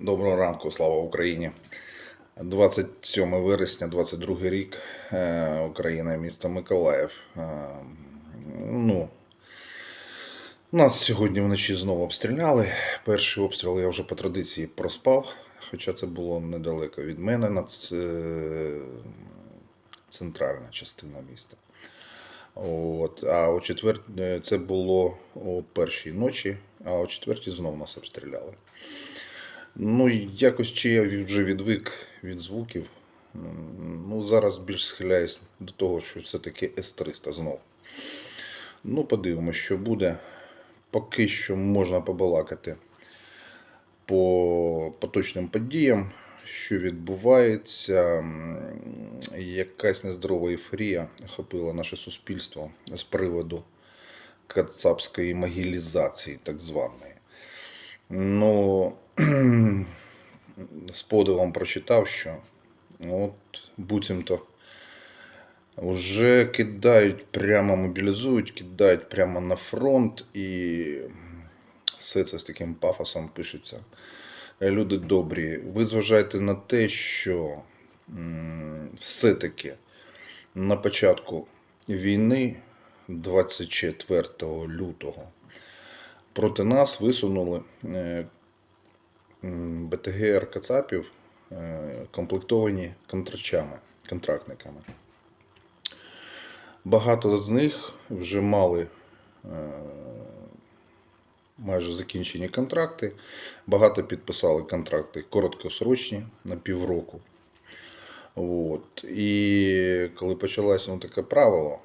Доброго ранку, слава Україні. 27 вересня, 22 рік, е, Україна, місто Миколаїв. Е, Ну, нас сьогодні вночі знову обстріляли. Перший обстріл я вже по традиції проспав, хоча це було недалеко від мене на ц- центральна частина міста. От, а о четвер... е, це було о першій ночі, а о четвертій знову нас обстріляли. Ну, якось чи я вже відвик від звуків. Ну, зараз більш схиляюсь до того, що все-таки С-300 знов. Ну, подивимося, що буде. Поки що можна побалакати по поточним подіям, що відбувається. Якась нездорова ейфорія охопила наше суспільство з приводу кацапської могилізації, так званої. Ну, з подивом прочитав, що от буцімто вже кидають прямо, мобілізують, кидають прямо на фронт, і все це з таким пафосом пишеться. Люди добрі, ви зважаєте на те, що все-таки на початку війни, 24 лютого, проти нас висунули е, БТГР Кацапів, е, комплектовані контрачами, контрактниками. Багато з них вже мали е, майже закінчені контракти. Багато підписали контракти короткосрочні на півроку. От. І коли почалось ну, таке правило,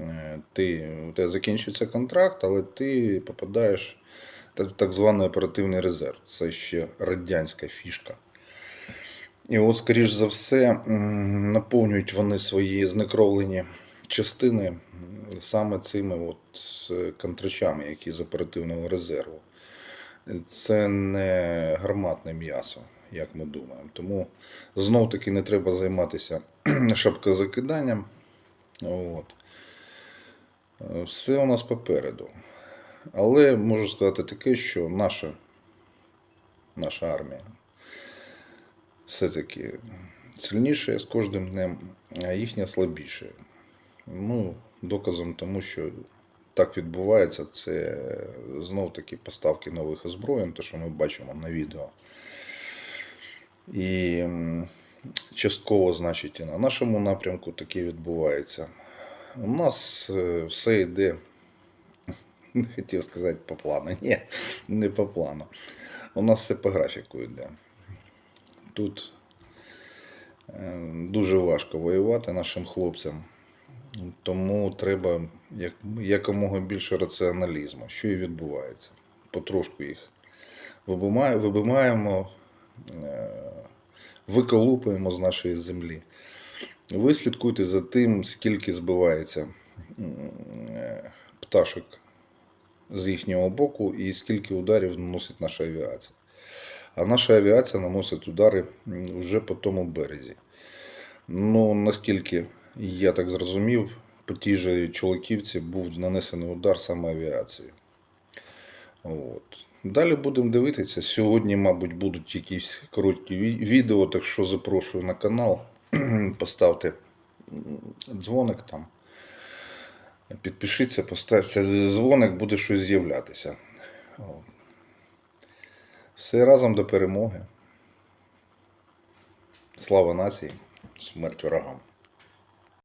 е, ти, у тебе закінчується контракт, але ти попадаєш так званий оперативний резерв. Це ще радянська фішка. І от, скоріш за все, наповнюють вони свої знекровлені частини саме цими от е, контрачами, які з оперативного резерву. Це не гарматне м'ясо, як ми думаємо. Тому знов таки не треба займатися шапкозакиданням. От. Е, Все у нас попереду. Але можу сказати таке, що наша, наша армія все-таки сильніше з кожним днем, а їхня слабіше. Ну, доказом тому, що так відбувається, це знов таки поставки нових озброєнь, те, що ми бачимо на відео. І частково, значить, і на нашому напрямку таке відбувається. У нас е, все йде, хотів сказати по плану. Ні, не по плану. У нас все по графіку йде. Тут е, дуже важко воювати нашим хлопцям. Тому треба як, якомога більше раціоналізму, що і відбувається. Потрошку їх вибимаємо, вибимаємо, е, виколупуємо з нашої землі. Ви слідкуйте за тим, скільки збивається е, пташок з їхнього боку і скільки ударів наносить наша авіація. А наша авіація наносить удари вже по тому березі. Ну, наскільки я так зрозумів, по тій же Чолоківці був нанесений удар саме авіацією. От. Далі будемо дивитися. Сьогодні, мабуть, будуть якісь короткі відео, так що запрошую на канал. Поставте дзвоник там. Підпишіться, поставте дзвоник, буде щось з'являтися. Все разом до перемоги. Слава нації, смерть ворогам.